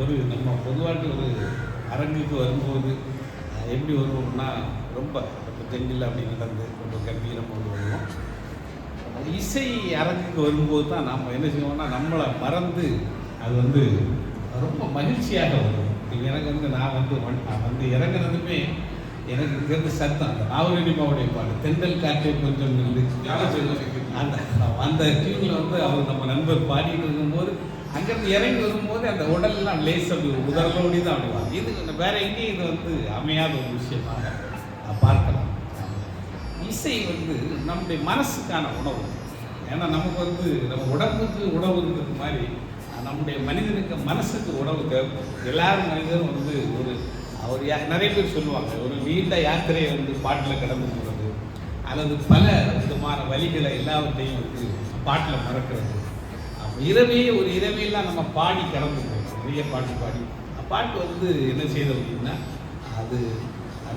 ஒரு நம்ம பொதுவாட்டு ஒரு அரங்குக்கு வரும்போது எப்படி வருவோம்னா ரொம்ப ரொம்ப ஜெங்கில் அப்படி நடந்து ரொம்ப கம்பீரமாக கொண்டு வருவோம். இசை அரங்குக்கு வரும்போது தான் நாம் என்ன செய்வோம்னா நம்மளை மறந்து அது வந்து ரொம்ப மகிழ்ச்சியாக வரும். எனக்கு வந்து நான் வந்து வந்- நான் வந்து இறங்குனதுமே எனக்கு தெரிந்த சத்தம். அந்த நாவலினிமாவுடைய பாடு தென்றல் காற்றை கொஞ்சம் அந்த அந்த டியூனில் வந்து அவர் நம்ம நண்பர் பாடிட்டு இருக்கும்போது அங்கேருந்து இறங்கி வரும்போது அந்த உடலெல்லாம் லேஸ் அப்படி உதறலோடி தான் அப்படி இது வேற எங்கேயும் இது வந்து அமையாத ஒரு விஷயமாக பார்க்கலாம் இசை வந்து நம்முடைய மனசுக்கான உணவு. ஏன்னா நமக்கு வந்து நம்ம உடம்புக்கு உணவுங்கிறது மாதிரி நம்முடைய மனிதனுக்கு மனசுக்கு உணவு தேவைப்படும். எல்லாரும் மனிதரும் வந்து ஒரு அவர் யா நிறைய பேர் சொல்லுவாங்க ஒரு நீண்ட யாத்திரையை வந்து பாட்டில் கடந்து போகிறது அல்லது பல விதமான வழிகளை எல்லாவற்றையும் வந்து பாட்டில் மறக்கிறது. இரவே ஒரு இரவையெல்லாம் நம்ம பாடி கடந்து நிறைய பாட்டு பாடி. பாட்டு வந்து என்ன செய்த அப்படின்னா அது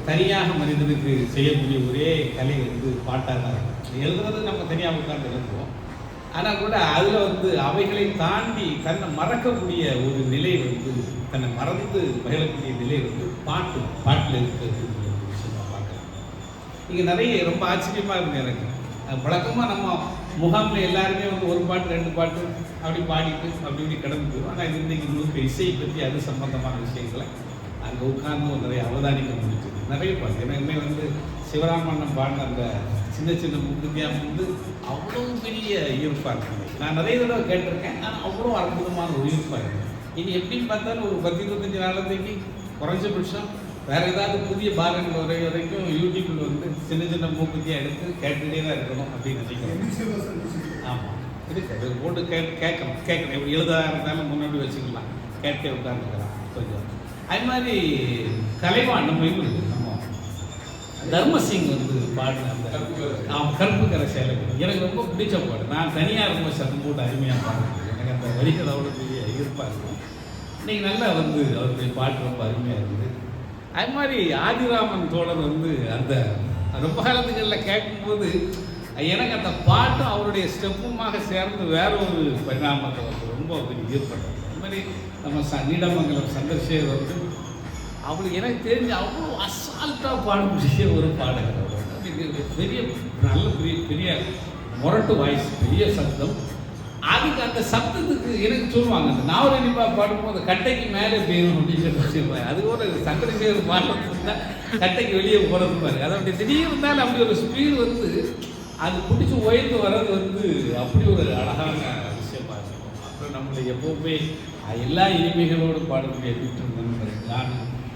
தனியாக மனிதனுக்கு செய்யக்கூடிய ஒரே கலை வந்து பாட்டாக தான் இருக்கும் எழுதுறது நம்ம தனியாக உட்கார்ந்து எழுதுவோம். ஆனால் கூட அதில் வந்து அவைகளை தாண்டி தன்னை மறக்கக்கூடிய ஒரு நிலை வந்து தன்னை மறந்து மகிழக்கூடிய நிலை வந்து பாட்டு பாட்டில் இருக்கிறது ஒரு விஷயமா பார்க்கலாம். இங்கே நிறைய ரொம்ப ஆச்சரியமாக இருக்குது எனக்கு. வழக்கமாக நம்ம முகாமில் எல்லாருமே வந்து ஒரு பாட்டு ரெண்டு பாட்டு அப்படி பாடிட்டு அப்படி இப்படி கடந்து போயிடும் ஆனால் இது இன்னைக்கு முழுக்க இசையை பற்றி அது சம்பந்தமான விஷயங்களை அங்கே உட்கார்ந்து நிறைய அவதானிக்க முடிஞ்சது. நிறைய பாட்டு. ஏன்னா இன்னும் வந்து சிவராமண்ணன் பாடின அந்த சின்ன சின்ன முக்குத்தியாக வந்து அவ்வளோ பெரிய ஈர்ப்பாக இருக்குது. நான் நிறைய தடவை கேட்டிருக்கேன். ஆனால் அவ்வளோ அற்புதமான ஒரு ஈர்ப்பாக இருக்குது. இனி எப்படின்னு பார்த்தாலும் ஒரு பத்து இருபத்தஞ்சு நாளத்தைக்கு குறைஞ்சபட்சம் வேற ஏதாவது புதிய பாடல்கள் வரை வரைக்கும் யூடியூப்ல வந்து சின்ன சின்ன மூக்குத்தியாக எடுத்து கேட்டுக்கிட்டே தான் இருக்கணும் அப்படின்னு நினைக்கிறேன். ஆமாம் இருக்கு போட்டு கே கேட்கணும் கேட்கணும். எப்படி எழுதா இருந்தாலும் முன்னாடி வச்சுக்கலாம். கேட்டே உட்காந்துக்கலாம் கொஞ்சம். அது மாதிரி கலைவான் நம்ம இவரு நம்ம தர்மசிங் வந்து பாடின அந்த ஆமாம் கருப்பு கரை சேலை. எனக்கு ரொம்ப பிடிச்ச பாடு நான் தனியாக இருக்கும் சத்தம் போட்டு அருமையாக பாடுறது எனக்கு அந்த வரிகள் அவ்வளோ பெரிய ஈர்ப்பாக இருக்கும். இன்னைக்கு நல்லா வந்து அவருடைய பாட்டு ரொம்ப அருமையாக இருக்குது அது மாதிரி ஆதிராமன் தோழர் வந்து அந்த ரொம்ப காலத்துகளில் கேட்கும்போது எனக்கு அந்த பாட்டும் அவருடைய ஸ்டெப்புமாக சேர்ந்து வேற ஒரு பரிணாமத்தை வந்து ரொம்ப பெரிய அது மாதிரி நம்ம ச நீடமங்கலம் சந்திரசேகர் வந்து அவளுக்கு எனக்கு தெரிஞ்சு அவ்வளோ அசால்ட்டாக பாடக்கூடிய ஒரு பாடகர் அவர். பெரிய நல்ல பெரிய பெரிய முரட்டு வாய்ஸ் பெரிய சப்தம் அதுக்கு அந்த சப்தத்துக்கு எனக்கு சொல்லுவாங்க அந்த நாவலனிப்பா பாடும்போது கட்டைக்கு மேலே போயிடும் அப்படின்னு சொல்லி சொல்லுவாங்க அது ஒரு சந்திரசேகர் பாடுறது தான் கட்டைக்கு வெளியே போகிறது பாரு. அது அப்படி திடீர்னு இருந்தாலும் அப்படி ஒரு ஸ்பீடு வந்து அது பிடிச்சி உயர்ந்து வர்றது வந்து அப்படி ஒரு அழகான விஷயமா இருக்கும் அப்புறம் நம்மளை எப்பவுமே எல்லா இனிமைகளோடு பாடக்கூடிய வீட்டு நான்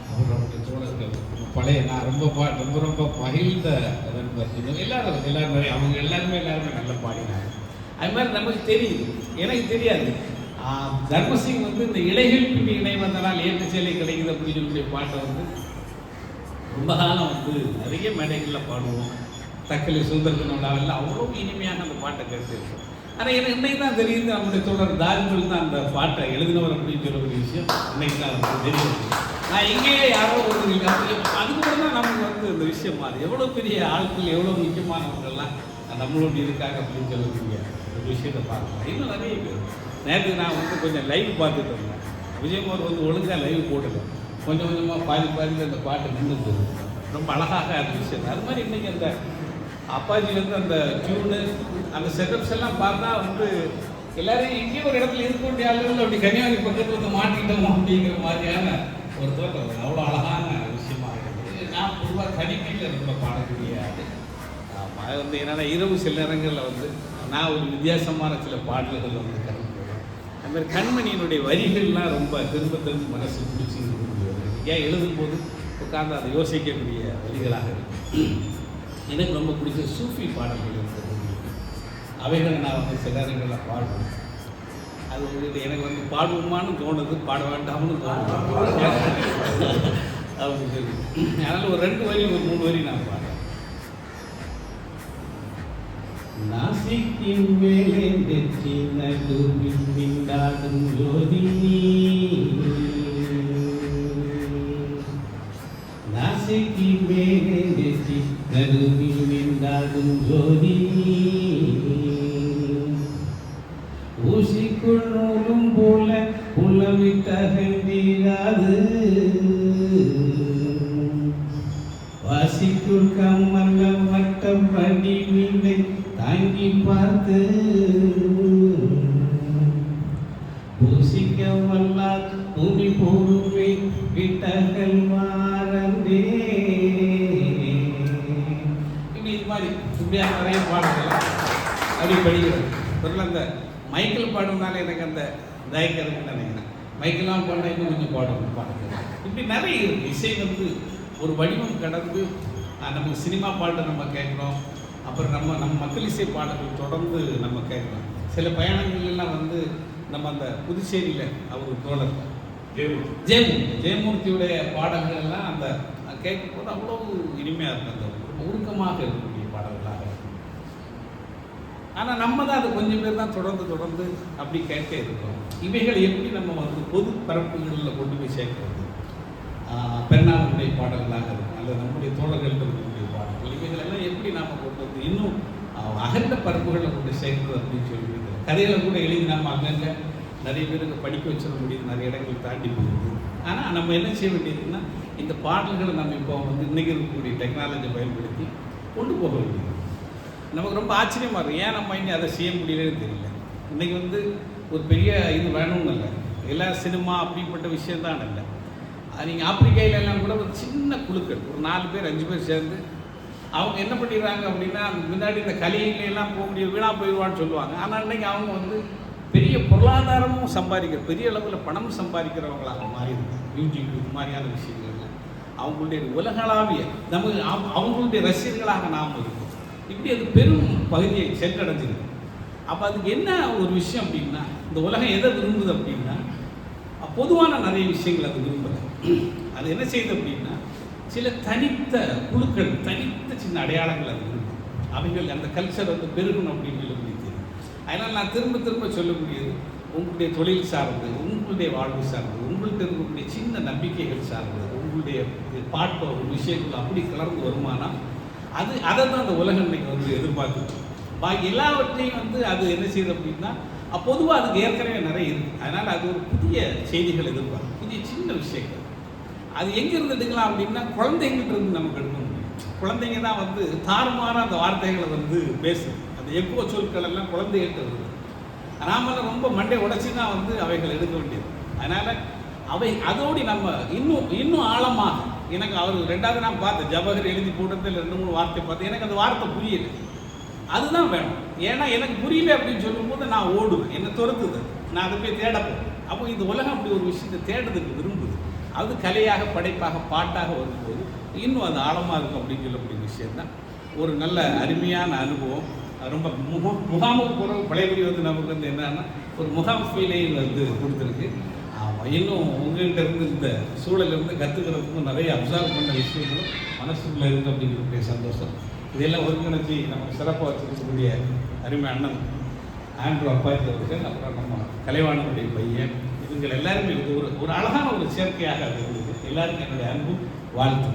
அவருடைய தோழர்கள் பழைய நான் ரொம்ப பா ரொம்ப ரொம்ப பகிழ்ந்த நண்பர் எல்லாரும் எல்லாருமே அவங்க எல்லாருமே எல்லாருமே நல்லா பாடினாங்க. அது மாதிரி நமக்கு தெரியுது. எனக்கு தெரியாது. தர்மசிங் வந்து இந்த இலைகள் பின்னி இணை வந்தனால் ஏற்று சேலை கிடைக்குது அப்படின்னு சொல்லக்கூடிய பாட்டை வந்து ரொம்ப காலம் வந்து நிறைய மேடைகளில் பாடுவோம். தக்கலி சுந்தரத்தினோட எல்லாம் அவ்வளோ இனிமையாக அந்த பாட்டை கேட்டுருக்கோம் ஆனால் எனக்கு இன்னைக்கு தான் தெரியுது நம்முடைய தொடர் தாரிகள் தான் அந்த பாட்டை எழுதினவர் அப்படின்னு சொல்லக்கூடிய விஷயம். இன்னைக்கு தான் எனக்கு தெரியும் நான் எங்கேயே யாரோ ஒரு அதுக்கு தான் நமக்கு வந்து இந்த விஷயம் மாறுது. எவ்வளோ பெரிய ஆட்கள் எவ்வளோ முக்கியமானவங்கெல்லாம் நம்மளோட இருக்காங்க அப்படின்னு சொல்லக்கூடிய ஒரு விஷயத்தை பார்க்கலாம் இன்னும் நிறைய பேர் நேற்று நான் வந்து கொஞ்சம் லைவ் பார்த்துட்டு இருந்தேன் விஜயகுமார் வந்து ஒழுங்காக லைவ் போடல கொஞ்சம் கொஞ்சமாக பாதி பாதி அந்த பாட்டு நின்று ரொம்ப அழகாக இருந்துச்சு விஷயம் அது மாதிரி இன்றைக்கி அந்த அப்பாஜி வந்து அந்த டியூனு அந்த செட்டப்ஸ் எல்லாம் பார்த்தா வந்து எல்லாரையும் எங்கேயோ ஒரு இடத்துல இருக்க வேண்டிய ஆளுகள் அப்படி கன்னியாகுமரி பக்கத்தில் வந்து மாட்டிக்கிட்டோம் அப்படிங்கிற மாதிரியான ஒரு தோட்டம் அவ்வளோ அழகான விஷயமா இருக்குது நான் பொதுவாக தனிமையில் ரொம்ப பாடக்கூடிய ஆளு. அது வந்து என்னென்னா இரவு சில நேரங்களில் வந்து நான் ஒரு வித்தியாசமான சில பாடல்கள் வந்து கற்றுக்குவேன் அது மாதிரி கண்மணியினுடைய வரிகள்லாம் ரொம்ப திரும்ப திரும்ப மனசு பிடிச்சி ஏன் எழுதும்போது உட்கார்ந்து அதை யோசிக்கக்கூடிய வரிகளாக இருக்கு. எனக்கு ரொம்ப பிடிச்ச சூஃபி பாடல்கள் இருக்கிறது அவைகளை நான் வந்து சில நேரங்களில் பாடுவேன். அது வந்து எனக்கு வந்து பாடுவோமான்னு தோணுது பாட வேண்டாம்னு தோணுது. அப்படின்னு சொல்லி. அதனால் ஒரு ரெண்டு வரி ஒரு மூணு வரி நான் பாடுவேன். நாசிக்கின் மேலே நெற்றி நடுவில் மின்னாடும் ஜோதி. நாசிக்கின் மேலே நெற்றி நடுவில் மின்னாடும் ஜோதி. ஊசிக்குள் நூலும் போல உளவிட்ட புத்தகந்தீராது வாசிக்குள் கம்மல்ல வட்டம் வண்டி பார்த்து பூசிக்க வல்லார் பூமி பூமி விட்டகள் மாறந்தே. இப்படி இது மாதிரி இப்படியா நிறைய பாடல்கள் அப்படி படிக்கிறேன் பொருள் அந்த மைக்கேல் பாடுனால எனக்கு அந்த தயக்கம் நினைக்கிறேன். மைக்கெல்லாம் பாடினா இன்னும் கொஞ்சம் பாடணும் பாடுறது இப்படி நிறைய இருக்கு இசை வந்து ஒரு வடிவம் கடந்து நம்ம சினிமா பாட்டு நம்ம கேட்குறோம். அப்புறம் நம்ம நம்ம மக்கள் இசை பாடல்கள் தொடர்ந்து நம்ம கேட்குறோம் சில பயணங்கள் எல்லாம் வந்து நம்ம அந்த புதுச்சேரியில் அவர் தோழர் ஜெயமூர்த்தி. ஜெயமூர்த்தியுடைய பாடல்கள் எல்லாம் அந்த கேட்கும்போது அவ்வளவு இனிமையாக இருக்கும். அந்த உருக்கமாக இருக்கக்கூடிய பாடல்களாக இருக்கும். ஆனால் நம்ம தான் அது கொஞ்சம் பேர் தான் தொடர்ந்து தொடர்ந்து அப்படி கேட்க இருக்கோம். இவைகளை எப்படி நம்ம வந்து பொது பரப்புகளில் கொண்டு போய் சேர்க்கிறது? பெருநாளுடைய பாடல்களாக இருக்கும். அல்லது நம்முடைய தோழர்கள் இருக்கக்கூடிய பாடல்கள். எப்படி நாம் கொண்டு வந்து இன்னும் ஆஹ் அகண்ட பரப்புகளில் கொண்டு சேர்க்கிறது அப்படின்னு சொல்லி கதையில் கூட எழுதி நம்ம அங்கங்கே நிறைய பேருக்கு படிக்க வச்சிட முடியுது நிறைய இடங்கள் தாண்டி போகுது. ஆனால் நம்ம என்ன செய்ய வேண்டியதுன்னா இந்த பாடல்களை நம்ம இப்போ வந்து இன்னைக்கு இருக்கக்கூடிய டெக்னாலஜி பயன்படுத்தி கொண்டு போக வேண்டியது. நமக்கு ரொம்ப ஆச்சரியமா இருக்கும். ஏன் நம்ம இன்னும் அதை செய்ய முடியலன்னு தெரியல. இன்னைக்கு வந்து ஒரு பெரிய இது வேணும்னு இல்லை. எல்லா சினிமா அப்படிப்பட்ட விஷயம் தான் இல்லை. நீங்கள் ஆப்பிரிக்காயில எல்லாம் கூட ஒரு சின்ன குழுக்கள் ஒரு நாலு பேர் அஞ்சு பேர் சேர்ந்து அவங்க என்ன பண்ணிடுறாங்க அப்படின்னா முன்னாடி இந்த கலையில எல்லாம் போக முடியும் வீணாக போயிடுவான்னு சொல்லுவாங்க. ஆனால் இன்றைக்கி அவங்க வந்து பெரிய பொருளாதாரமும் சம்பாதிக்கிற பெரிய அளவில் பணம் சம்பாதிக்கிறவங்களாக மாறிடுது மியூசிக் இது மாதிரியான விஷயங்கள்ல அவங்களுடைய உலகளாவிய நமக்கு அவங்களுடைய ரசிகர்களாக நாம் இருக்கோம். இப்படி அது பெரும் பகுதியை சென்றடைஞ்சிருக்கு. அப்போ அதுக்கு என்ன ஒரு விஷயம் அப்படின்னா இந்த உலகம் எதை விரும்புது அப்படின்னா பொதுவான நிறைய விஷயங்கள் அது விரும்பலை. அது என்ன செய்யுது அப்படின்னா சில தனித்த குழுக்கள் தனித்த சின்ன அடையாளங்கள் அது விரும்புது அவைகள் அந்த கல்ச்சர் வந்து பெருகணும் அப்படின்னு சொல்ல முடியுது அதனால் நான் திரும்ப திரும்ப சொல்லக்கூடியது உங்களுடைய தொழில் சார்ந்து உங்களுடைய வாழ்வு சார்ந்து உங்கள்கிட்ட இருக்கக்கூடிய சின்ன நம்பிக்கைகள் சார்ந்தது உங்களுடைய பாட்டோ ஒரு விஷயங்கள் அப்படி கலர்ந்து வருமானம் அது அதை தான் அந்த உலகம் இன்னைக்கு வந்து எதிர்பார்க்குது. பாக்கி எல்லாவற்றையும் வந்து அது என்ன செய்யுது அப்படின்னா பொதுவாக அதுக்கு ஏற்கனவே நிறைய இருக்குது அதனால் அது ஒரு புதிய செய்திகள் எதிர்பார்க்கும் புதிய சின்ன விஷயங்கள். அது எங்கேருந்து எடுக்கலாம் அப்படின்னா குழந்தைங்கிட்ட இருந்து நமக்கு எடுக்கணும் குழந்தைங்க தான் வந்து தாறுமாறாக அந்த வார்த்தைகளை வந்து பேசுது. அந்த எப்போ சொற்கள் எல்லாம் குழந்தைகிட்ட வருது. நாமெல்லாம் ரொம்ப மண்டை உடைச்சி தான் வந்து அவைகள் எடுக்க வேண்டியது. அதனால் அவை அதோடு நம்ம இன்னும் இன்னும் ஆழமாக எனக்கு அவர் ரெண்டாவது நான் பார்த்தேன் ஜபகர் எழுதி போட்டதில் ரெண்டு மூணு வார்த்தை பார்த்தேன் எனக்கு அந்த வார்த்தை புரியல. அதுதான் வேணும். ஏன்னா எனக்கு புரியல அப்படின்னு சொல்லும்போது நான் ஓடுவேன். என்னை துரத்துது. நான் அதை போய் தேட அப்போ இந்த உலகம் அப்படி ஒரு விஷயத்தை தேடுறதுக்கு விரும்ப அது கலையாக படைப்பாக பாட்டாக வரும்போது இன்னும் அது ஆழமாக இருக்கும் அப்படின்னு சொல்லக்கூடிய விஷயம் தான் ஒரு நல்ல அருமையான அனுபவம். ரொம்ப முக முகாமுக்கு போகிற பழையபடி வந்து நமக்கு வந்து என்னன்னா ஒரு முகாம் ஃபீலையும் வந்து கொடுத்துருக்கு. ஆமாம் இன்னும் உங்கள்கிட்ட இருந்து இந்த சூழல்ல இருந்து கற்றுக்கிறதுக்கும் நிறைய அப்சர்வ் பண்ண விஷயங்களும் மனசுக்குள்ளே இருக்குது அப்படிங்கிறதுடைய சந்தோஷம். இதெல்லாம் ஒருங்கிணைச்சி நமக்கு சிறப்பாக வச்சுருக்கக்கூடிய அருமை அண்ணன் ஆண்ட்ரூ அப்பாத்தி அவர்கள் அப்புறம் நம்ம கலைவாணனுடைய பையன் இவங்க எல்லாருமே இது ஒரு ஒரு அழகான ஒரு சேர்க்கையாக அது இருந்தது. எல்லாருக்கும் என்னுடைய அன்பும் வாழ்த்து